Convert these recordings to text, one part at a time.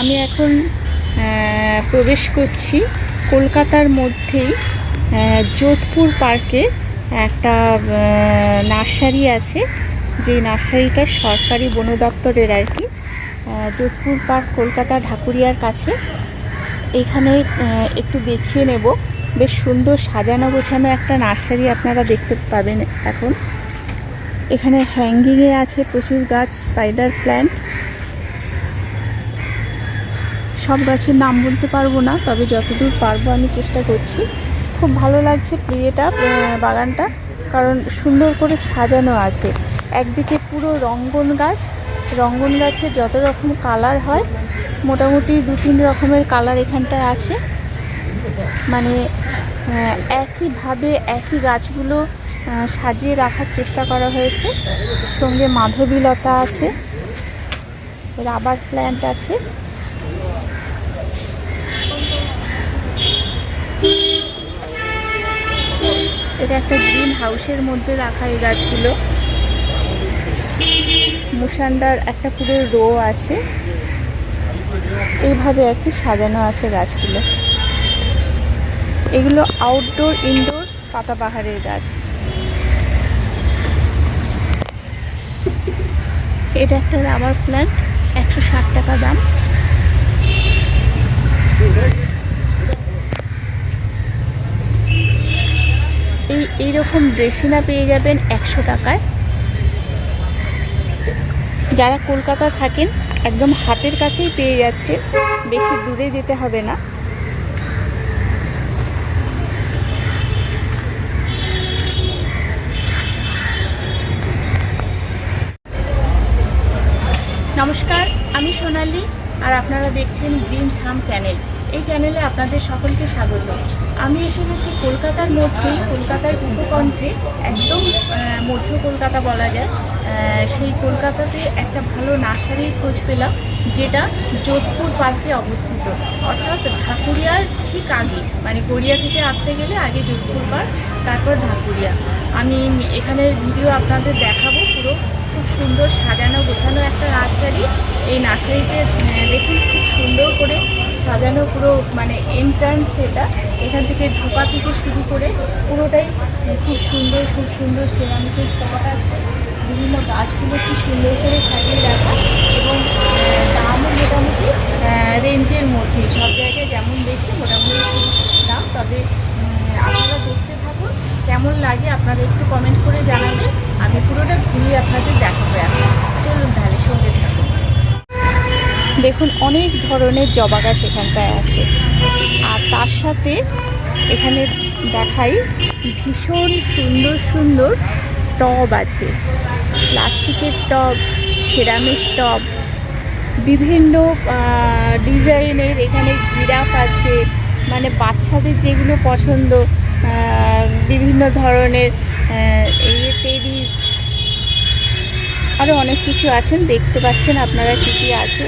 আমি এখন প্রবেশ করছি কলকাতার মধ্যেই যোধপুর পার্কে একটা নার্সারি আছে। যে নার্সারিটা সরকারি বন দপ্তরের আর কি। যোধপুর পার্ক কলকাতা ঢাকুরিয়ার কাছে। এখানে একটু দেখিয়ে নেব। বেশ সুন্দর সাজানো গোছানো একটা নার্সারি আপনারা দেখতে পাবেন এখন। এখানে হ্যাঙ্গিংয়ে আছে প্রচুর গাছ, স্পাইডার প্ল্যান্ট। সব গাছের নাম বলতে পারব না, তবে যতদূর পারব আমি চেষ্টা করছি। খুব ভালো লাগছে প্লেটা বাগানটা, কারণ সুন্দর করে সাজানো আছে। একদিকে পুরো রঙ্গন গাছ, রঙ্গন গাছে যত রকম কালার হয়, মোটামুটি দু তিন রকমের কালার এখানটায় আছে। মানে একইভাবে একই গাছগুলো সাজিয়ে রাখার চেষ্টা করা হয়েছে। সঙ্গে মাধবীলতা আছে, রাবার প্ল্যান্ট আছে। এটা একটা গ্রিন হাউসের মধ্যে রাখা এই গাছগুলো। মুসান্ডার একটা পুরো রো আছে। এইভাবে কি সাজানো আছে গাছগুলো। এগুলো আউটডোর ইনডোর পাতাবাহারের গাছ। এটা একটা রাবার প্ল্যান্ট, একশো ষাট টাকা দাম। এই এইরকম ড্রেসিনা পেয়ে যাবেন একশো টাকায়। যারা কলকাতা থাকেন, একদম হাতের কাছেই পেয়ে যাচ্ছে। বেশি দূরে যেতে হবে না। নমস্কার, আমি সোনালি, আর আপনারা দেখছেন গ্রিন থাম চ্যানেল। এই চ্যানেলে আপনাদের সকলকে স্বাগত। আমি এসে গেছি কলকাতার মধ্যেই কলকাতার উপকণ্ঠে, একদম মধ্য কলকাতা বলা যায়। সেই কলকাতাতে একটা ভালো নার্সারির খোঁজ পেলাম, যেটা যোধপুর পার্কে অবস্থিত। অর্থাৎ ঢাকুরিয়ার ঠিক আগে মানে গড়িয়া থেকে আসতে গেলে আগে যোধপুর পার্ক, তারপর ঢাকুরিয়া। আমি এখানের ভিডিও আপনাদের দেখাবো পুরো, খুব সুন্দর সাজানো গোছানো একটা নার্সারি। এই নার্সারিতে দেখুন, খুব সুন্দর করে সাজানো পুরো মানে এন্ট্রান্স এটা, এখান থেকে ঢোকা থেকে শুরু করে পুরোটাই খুব সুন্দর খুব সুন্দর সেরামিকের পট আছে। বিভিন্ন গাছগুলো খুব সুন্দর করে সাজিয়ে রাখা এবং দামও মোটামুটি রেঞ্জের মধ্যে। সব জায়গায় যেমন দেখি মোটামুটি দাম, তবে আপনারা দেখতে থাকুন। কেমন লাগে আপনারা একটু কমেন্ট করে জানাবেন। আমি পুরোটা ঘুরিয়ে আপনাদের দেখাবো এখন। দেখুন, অনেক ধরনের জবা গাছ এখানটায় আছে। আর তার সাথে এখানে দেখাই ভীষণ সুন্দর সুন্দর টব আছে। প্লাস্টিকের টব, সেরামিক টব, বিভিন্ন ডিজাইনের এখানে জিরাফ আছে। মানে বাচ্চাদের যেগুলো পছন্দ বিভিন্ন ধরনের এই টেডি আরও অনেক কিছু আছেন, দেখতে পাচ্ছেন আপনারা কী কী আছে।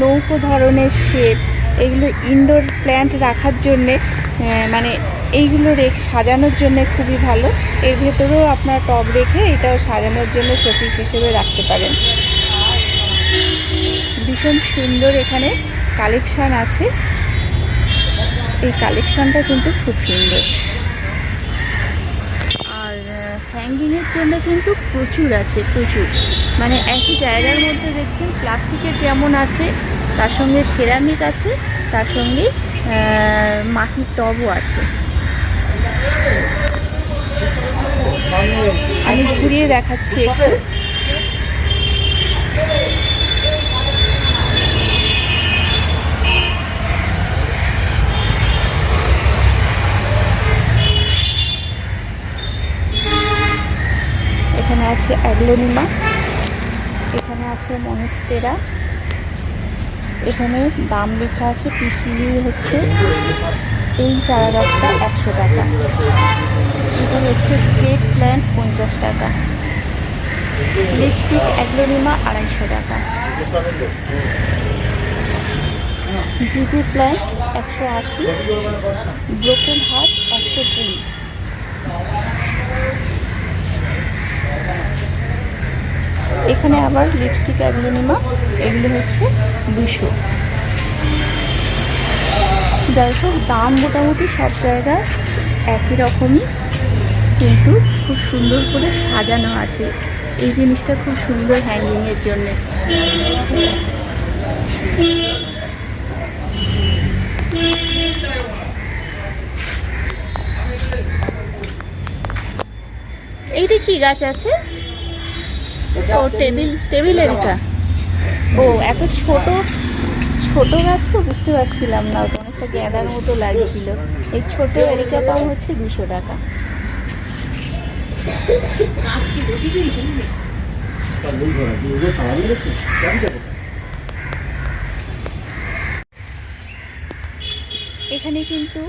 নৌকো ধরনের শেপ এগুলো ইনডোর প্ল্যান্ট রাখার জন্যে মানে এইগুলো রেখ সাজানোর জন্য খুবই ভালো। এর ভেতরেও আপনার টব রেখে এটাও সাজানোর জন্য শোপিস হিসেবে রাখতে পারেন। ভীষণ সুন্দর এখানে কালেকশান আছে। এই কালেকশানটা কিন্তু খুব সুন্দর। হ্যাঙ্গিংয়ের জন্য কিন্তু প্রচুর আছে, প্রচুর। মানে একই জায়গার মধ্যে দেখছেন প্লাস্টিকের যেমন আছে, তার সঙ্গে সেরামিক আছে, তার সঙ্গে মাটির টবও আছে। আমি ঘুরিয়ে দেখাচ্ছি একটু। এখানে আছে অ্যাগলোনিমা, এখানে আছে মনেস্টেরা, এখানে দাম লেখা আছে পিসিলি হচ্ছে এই চারা গাছটা একশো টাকা। এটা হচ্ছে জেট প্ল্যান্ট পঞ্চাশ টাকা। লিপস্টিক অ্যাগলোনিমা আড়াইশো টাকা। জিজি প্ল্যান্ট একশো আশি, ব্রোকেন হার্ট একশো কুড়ি। এখানে আবার লিপস্টিক অ্যাগলোনিমা এগুলো হচ্ছে দুশো। যাই হোক দাম মোটামুটি সব জায়গায় একই রকমই, কিন্তু খুব সুন্দর করে সাজানো আছে। এই জিনিসটা খুব সুন্দর হ্যাঙ্গিংয়ের জন্যে। এইটা কি গাছ আছে? ও, টেবিল ও, এত গাছ তো বুঝতে পারছিলাম না মতো এই হচ্ছে দুশো টাকা। এখানে কিন্তু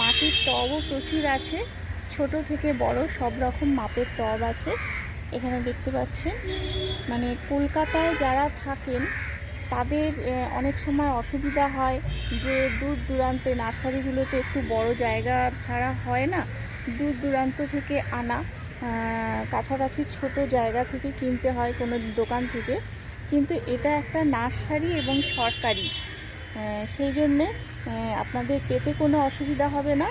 মাটির টবও প্রচুর আছে। ছোট থেকে বড় সব রকম মাপের টব আছে। এখানে দেখতে পাচ্ছেন মানে কলকাতায় যারা থাকেন, তাদের অনেক সময় অসুবিধা হয় যে দূর দূরান্তে নার্সারিগুলোতে একটু বড় জায়গা ছাড়া হয় না। দূর দূরান্ত থেকে আনা কাছাকাছি ছোট জায়গা থেকে কিনতে হয় কোনো দোকান থেকে। কিন্তু এটা একটা নার্সারি এবং সরকারি। সেই জন্যে আপনাদের পেতে কোনো অসুবিধা হবে না।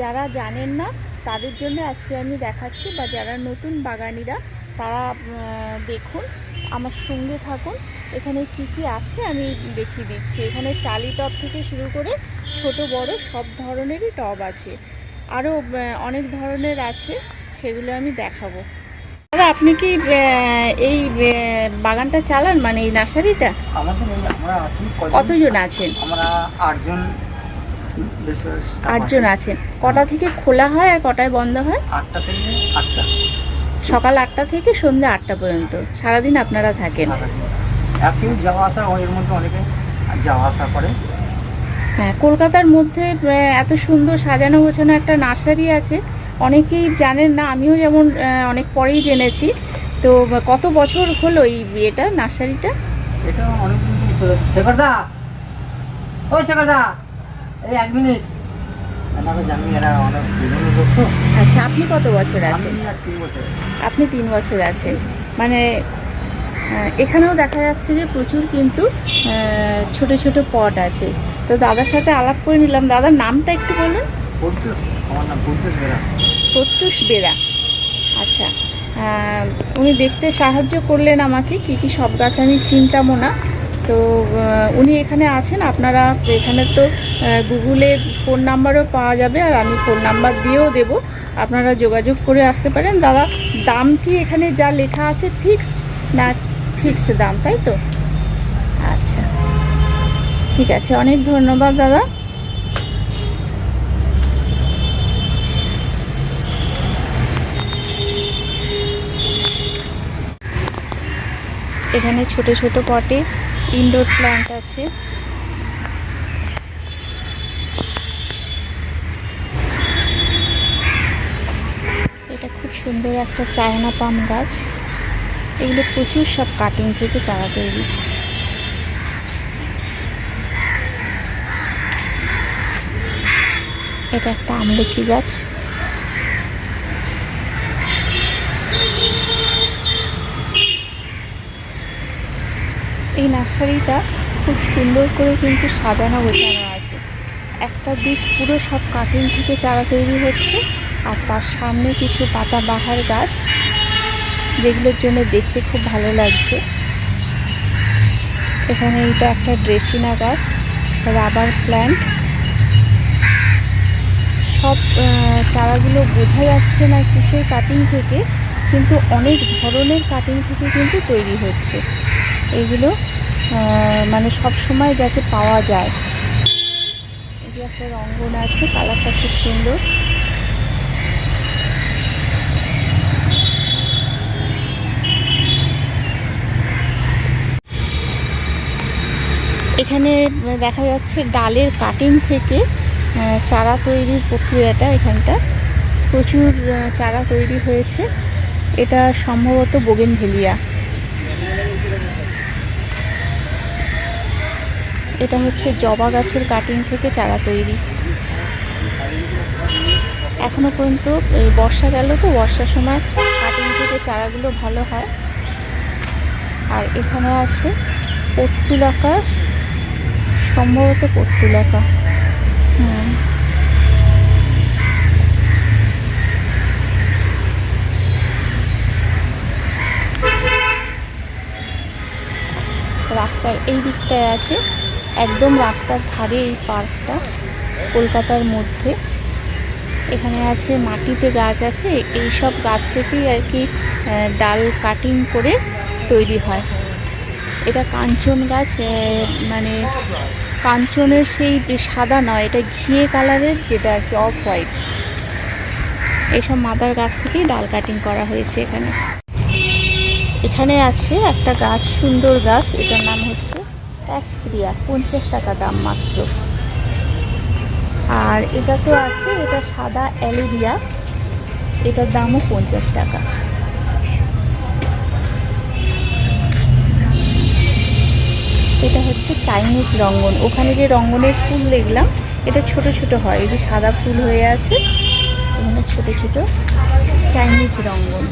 যারা জানেন না, তাদের জন্য আজকে আমি দেখাচ্ছি বা যারা নতুন বাগানিরা তারা দেখুন আমার সঙ্গে থাকুন। এখানে কি কি আছে আমি দেখিয়ে দিচ্ছি। এখানে চালি টব থেকে শুরু করে ছোট বড় সব ধরনেরই টব আছে। আরও অনেক ধরনের আছে সেগুলো আমি দেখাবো। দাদা আপনি কি এই বাগানটা চালান? মানে এই নার্সারিটা? কতজন আছেন? আমরা আটজন আটজন আছেন। কটা থেকে খোলা হয় আর কটায় বন্ধ হয়? আটটা থেকে আটটা। সকাল আটটা থেকে সন্ধ্যে আটটা পর্যন্ত। সারাদিন আপনারা থাকেন। যাওয়া আসা হয় এর মধ্যে অনেকে? যাওয়া আসা করে? হ্যাঁ কলকাতার মধ্যে এত সুন্দর সাজানো গোছানো একটা নার্সারি আছে। অনেকেই জানেন না আমিও যেমন অনেক পরেই জেনেছি। তো কত বছর হলো এই এটা নার্সারিটা? এটা অনেক শেখরদা! ওই শেখরদা! এই এক মিনিট। আচ্ছা আপনি কত বছর আছেন? আর তিন বছর আছি। আপনি তিন বছর আছেন। মানে এখানেও দেখা যাচ্ছে যে প্রচুর কিন্তু ছোট ছোট পট আছে। তো দাদার সাথে আলাপ করে নিলাম। দাদার নামটা একটু বলুন। প্রত্যুষ। বেরা। আচ্ছা উনি দেখতে সাহায্য করলেন আমাকে। কি কি সব গাছ আমি চিনতামও না। তো উনি এখানে আছেন, আপনারা এখানে তো গুগলে ফোন নাম্বারও পাওয়া যাবে আর আমি ফোন নাম্বার দিয়েও দেব। আপনারা যোগাযোগ করে আসতে পারেন। দাদা, দাম কি এখানে যা লেখা আছে ফিক্সড? না, ফিক্সড দাম, তাই তো? আচ্ছা। ঠিক আছে, অনেক ধন্যবাদ, দাদা। এখানে ছোট ছোট পটে ইনডোর প্ল্যান্ট আছে। এটা খুব সুন্দর একটা চায়না পাম গাছ। এগুলো প্রচুর সব কাটিং থেকে চারা তৈরি। এটা একটা আমলকি গাছ। এই নার্সারিটা খুব সুন্দর করে কিন্তু সাজানো গোছানো আছে। একটা দিক পুরো সব কাটিং থেকে চারা তৈরি হচ্ছে আর তার সামনে কিছু পাতা বাহার গাছ, যেগুলোর জন্য দেখতে খুব ভালো লাগছে। এখানে এটা একটা ড্রেসিনা গাছ, রাবার প্ল্যান্ট সব চারাগুলো বোঝা যাচ্ছে না কিসের কাটিং থেকে, কিন্তু অনেক ধরনের কাটিং থেকে কিন্তু তৈরি হচ্ছে। মানে সব সময় যাতে পাওয়া যায়। যে একটা রঙ্গন আছে, কালারটা খুব সুন্দর। এখানে দেখা যাচ্ছে ডালের কাটিং থেকে চারা তৈরির প্রক্রিয়াটা এখানটা। প্রচুর চারা তৈরি হয়েছে। এটা সম্ভবত বোগেনভেলিয়া। এটা হচ্ছে জবা গাছের কাটিং থেকে চারা তৈরি। এখনও পর্যন্ত এই বর্ষা গেল তো, বর্ষার সময় কাটিং থেকে চারাগুলো ভালো হয়। আর এখানে আছে পর্তুলাকা সম্ভবত পর্তুলাকা। হুম। রাস্তার এই দিকটায় আছে। একদম রাস্তার ধারে এই পার্কটা, কলকাতার মধ্যে। এখানে আছে, মাটিতে গাছ আছে এই সব গাছ থেকেই আর কি ডাল কাটিং করে তৈরি হয়। এটা কাঞ্চন গাছ মানে কাঞ্চনের সেই সাদা নয়, এটা ঘিয়ে কালারের, যেটা আর কি অফ হোয়াইট এইসব মাদার গাছ থেকেই ডাল কাটিং করা হয়েছে এখানে। এখানে আছে একটা গাছ, সুন্দর গাছ, এটার নাম হচ্ছে অ্যাসপ্রিয়া পঞ্চাশ টাকা দাম মাত্র। আর এটা তো আছে, এটা সাদা অ্যালেরিয়া এটার দামও পঞ্চাশ টাকা। এটা হচ্ছে চাইনিজ রঙ্গন। ওখানে যে রঙ্গনের ফুল দেখলাম, এটা ছোট ছোট হয়। যে সাদা ফুল হয়ে আছে এখানে ছোট ছোট চাইনিজ রঙ্গন।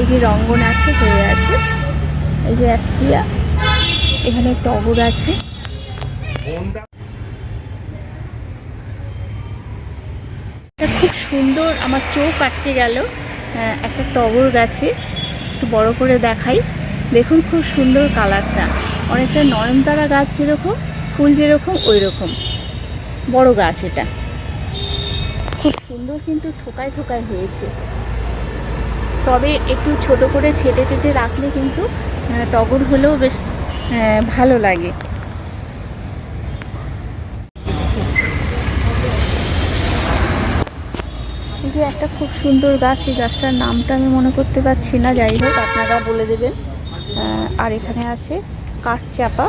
এই যে রঙ্গন আছে হয়ে আছে, এই যে অ্যাসপিয়া, এখানে টগর আছে। খুব সুন্দর আমার চোখ আটকে গেল একটা টগর গাছে, একটু বড় করে দেখাই। দেখুন খুব সুন্দর কালারটা, অনেকটা নয়নতারা গাছ যেরকম, ফুল যেরকম ওই রকম বড় গাছ এটা। খুব সুন্দর কিন্তু থোকায় থোকায় হয়েছে। তবে একটু ছোট করে ছেটে টেটে রাখলে কিন্তু টগর হলেও বেশ ভালো লাগে। যে একটা খুব সুন্দর গাছ, এই গাছটার নামটা আমি মনে করতে পারছি না। যাই হোক, আপনারা বলে দেবেন। আর এখানে আছে কাঠচাপা।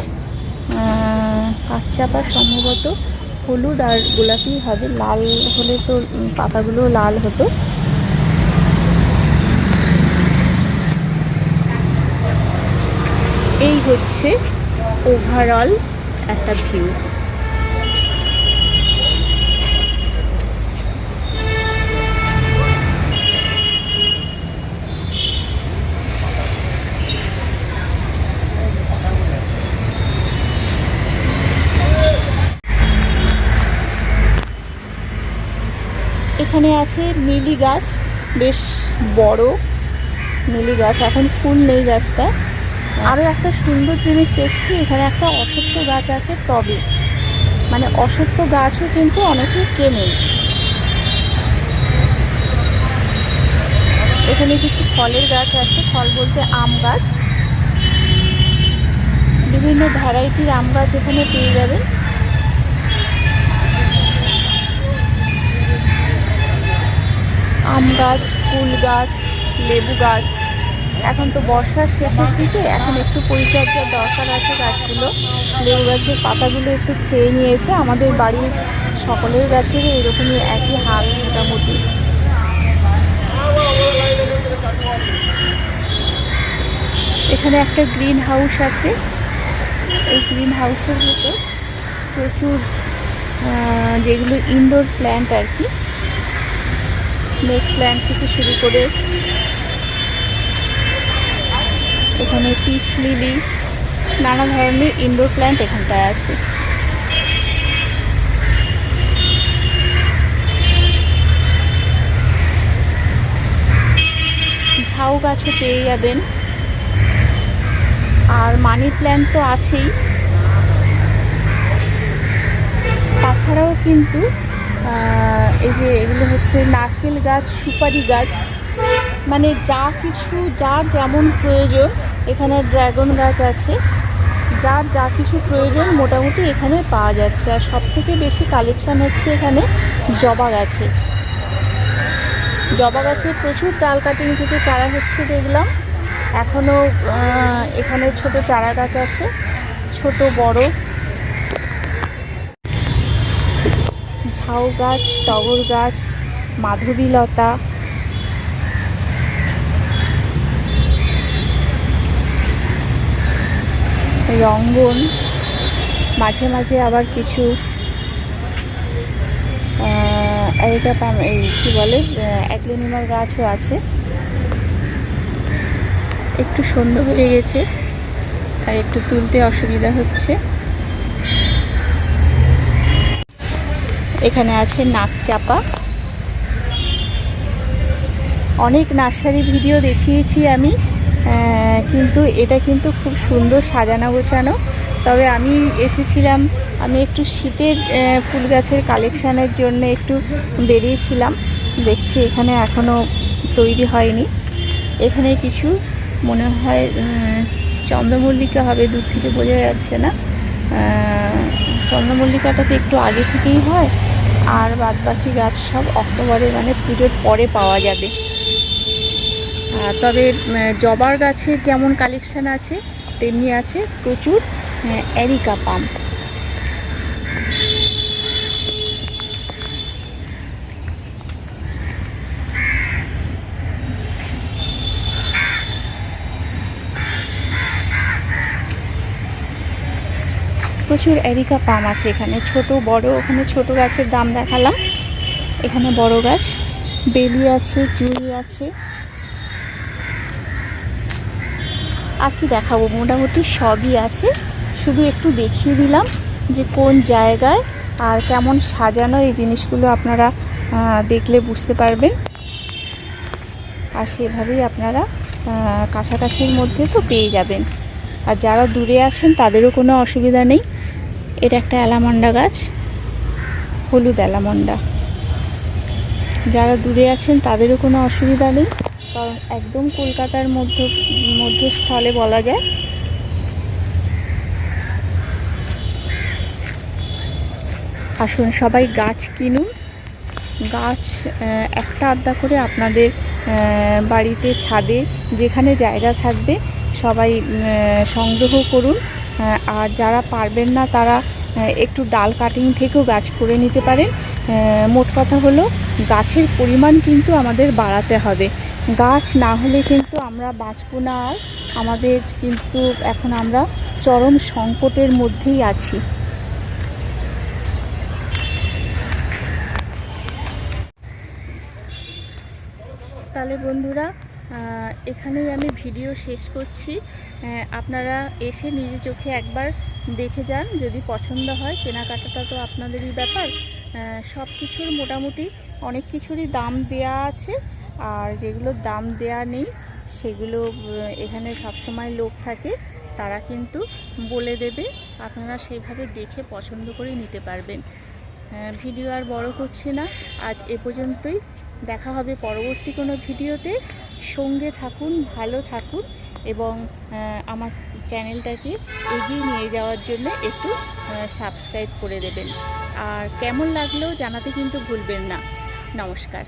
কাঠচাপা সম্ভবত হলুদ আর গোলাপি হবে। লাল হলে তো পাতাগুলো লাল হতো। এই হচ্ছে ওভারঅল একটা ভিউ এখানে আছে মিলি গাছ, বেশ বড় মিলি গাছ। এখন ফুল নেই গাছটা। আরও একটা সুন্দর জিনিস দেখছি, এখানে একটা অসত্য গাছ আছে টবে। মানে অসত্য গাছও কিন্তু অনেকে কেনে। এখানে কিছু ফলের গাছ আছে, ফল বলতে আম গাছ। বিভিন্ন ভ্যারাইটির আম গাছ এখানে পেয়ে যাবেন। আম গাছ, ফুল গাছ, লেবু গাছ। এখন তো বর্ষার শেষের দিকে, এখন একটু পরিচর্যার দরকার আছে গাছগুলো। লেবু গাছের পাতাগুলো একটু খেয়ে নিয়েছে, আমাদের বাড়ির সকলের গাছেরই এরকমই একই হাল মোটামুটি। এখানে একটা গ্রিন হাউস আছে। এই গ্রিন হাউসের ভিতর প্রচুর যেগুলো ইনডোর প্ল্যান্ট আর কি। স্নেক প্ল্যান্ট থেকে শুরু করে এখানে পিস লিলি নানা ধরনের ইনডোর প্ল্যান্ট এখানটায় আছে। ঝাউ গাছও পেয়ে যাবেন। আর মানি প্ল্যান্ট তো আছেই। তাছাড়াও কিন্তু এই যে এগুলো হচ্ছে নারকেল গাছ, সুপারি গাছ মানে যা কিছু, যার যেমন প্রয়োজন, এখানে ড্রাগন গাছ আছে। যার যা কিছু প্রয়োজন মোটামুটি এখানে পাওয়া যাচ্ছে। আর সব থেকে বেশি কালেকশান হচ্ছে এখানে জবা গাছে। জবা গাছের প্রচুর ডাল কাটিং থেকে চারা হচ্ছে দেখলাম। এখনও এখানে ছোট চারা গাছ আছে, ছোট, বড়। ঝাউ গাছ, টগর গাছ, মাধবীলতা রঙ্গন, মাঝে মাঝে আবার কিছু এই কী বলে অ্যাগ্লোনিমার গাছও আছে। একটু সন্ধ্যা হয়ে গেছে, তাই একটু তুলতে অসুবিধা হচ্ছে। এখানে আছে নাক চাপা। অনেক নার্সারি ভিডিও দেখিয়েছি আমি। কিন্তু এটা কিন্তু খুব সুন্দর সাজানো গোছানো তবে আমি এসেছিলাম, আমি একটু শীতের ফুল গাছের কালেকশানের জন্য একটু বেরিয়েছিলাম। দেখছি এখানে এখনও তৈরি হয়নি। এখানে কিছু মনে হয় চন্দ্রমল্লিকা হবে, দূর থেকে বোঝা যাচ্ছে না। চন্দ্রমল্লিকাটা তো একটু আগে থেকেই হয়। আর বাদবাকি গাছ সব অক্টোবরে মানে পুজোর পরে পাওয়া যাবে। তবে জবার গাছের যেমন কালেকশন আছে, তেমনি আছে প্রচুর অ্যারিকা পাম্প প্রচুর এরিকা পাম আছে এখানে, ছোট, বড়, ওখানে ছোট গাছের দাম দেখালাম। এখানে বড় গাছ, বেলি আছে, জুড়ি আছে। আর কি দেখাবো? মোটামুটি সবই আছে। শুধু একটু দেখিয়ে দিলাম যে কোন জায়গায় আর কেমন সাজানো এই জিনিসগুলো আপনারা দেখলে বুঝতে পারবেন। আর সেভাবেই আপনারা কাছাকাছির মধ্যে তো পেয়ে যাবেন। আর যারা দূরে আছেন তাদেরও কোনো অসুবিধা নেই। এটা একটা অ্যালামন্ডা গাছ, হলুদ অ্যালামন্ডা। যারা দূরে আছেন তাদেরও কোনো অসুবিধা নেই। কারণ একদম কলকাতার মধ্য, মধ্যস্থলে বলা যায়। আসুন সবাই গাছ কিনুন। গাছ একটা আধটা করে আপনাদের বাড়িতে ছাদে যেখানে জায়গা থাকবে, সবাই সংগ্রহ করুন। আর যারা পারবেন না, তারা একটু ডাল কাটিং থেকেও গাছ করে নিতে পারেন। মোট কথা হলো, গাছের পরিমাণ কিন্তু আমাদের বাড়াতে হবে। গাছ না হলে কিন্তু আমরা বাঁচবো না আর আমাদের কিন্তু এখন আমরা চরম সংকটের মধ্যেই আছি। তাহলে বন্ধুরা এখানেই আমি ভিডিও শেষ করছি। আপনারা এসে নিজে চোখে একবার দেখে যান, যদি পছন্দ হয়। কেনাকাটাটা তো আপনাদেরই ব্যাপার। সব কিছুর মোটামুটি অনেক কিছুরই দাম দেয়া আছে। আর যেগুলো দাম দেয়া নেই, সেগুলো এখানে সবসময় লোক থাকে, তারা কিন্তু বলে দেবে। আপনারা সেইভাবে দেখে পছন্দ করে নিতে পারবেন। ভিডিও আর বড় করছি না। আজ এ পর্যন্তই। দেখা হবে পরবর্তী কোনো ভিডিওতে। সঙ্গে থাকুন, ভালো থাকুন এবং আমার চ্যানেলটাকে এগিয়ে নিয়ে যাওয়ার জন্য একটু সাবস্ক্রাইব করে দেবেন। আর কেমন লাগলেও জানাতে কিন্তু ভুলবেন না। নমস্কার।